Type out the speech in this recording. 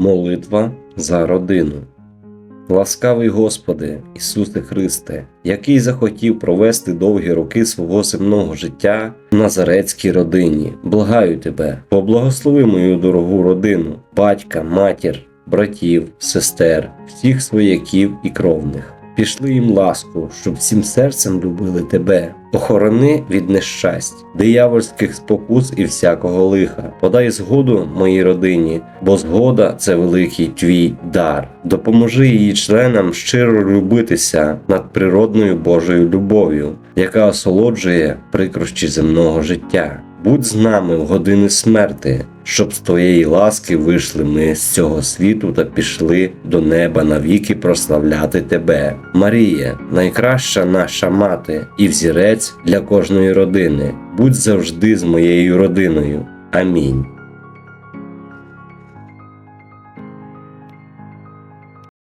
Молитва за родину. Ласкавий Господи, Ісусе Христе, який захотів провести довгі роки свого земного життя в назарецькій родині, благаю Тебе, поблагослови мою дорогу родину, батька, матір, братів, сестер, всіх свояків і кровних. Пішли їм ласку, щоб всім серцем любили тебе. Охорони від нещасть, диявольських спокус і всякого лиха. Подай згоду моїй родині, бо згода це великий твій дар. Допоможи її членам щиро любитися над природною Божою любов'ю, яка осолоджує прикрощі земного життя. Будь з нами в години смерти, щоб з твоєї ласки вийшли ми з цього світу та пішли до неба навіки прославляти тебе. Марія, найкраща наша мати і взірець для кожної родини. Будь завжди з моєю родиною. Амінь.